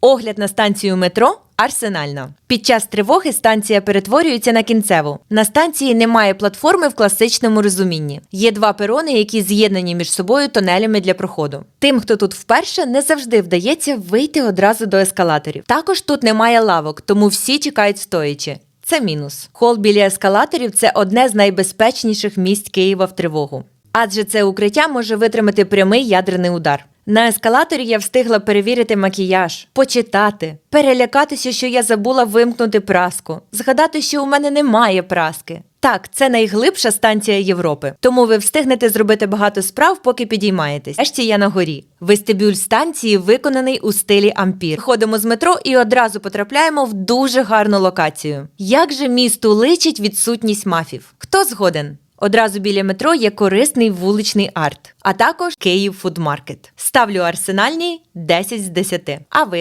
Огляд на станцію метро Арсенальна. Під час тривоги станція перетворюється на кінцеву. На станції немає платформи в класичному розумінні. Є два перони, які з'єднані між собою тунелями для проходу. Тим, хто тут вперше, не завжди вдається вийти одразу до ескалаторів. Також тут немає лавок, тому всі чекають стоячи. Це мінус. Хол біля ескалаторів це одне з найбезпечніших місць Києва в тривогу. Адже це укриття може витримати прямий ядерний удар. На ескалаторі я встигла перевірити макіяж, почитати, перелякатися, що я забула вимкнути праску, згадати, що у мене немає праски. Так, це найглибша станція Європи, тому ви встигнете зробити багато справ, поки підіймаєтесь. Решті я на горі. Вестибюль станції виконаний у стилі ампір. Ходимо з метро і одразу потрапляємо в дуже гарну локацію. Як же місту личить відсутність мафів? Хто згоден? Одразу біля метро є корисний вуличний арт, а також Київ фудмаркет. Ставлю арсенальний 10 з 10. А ви?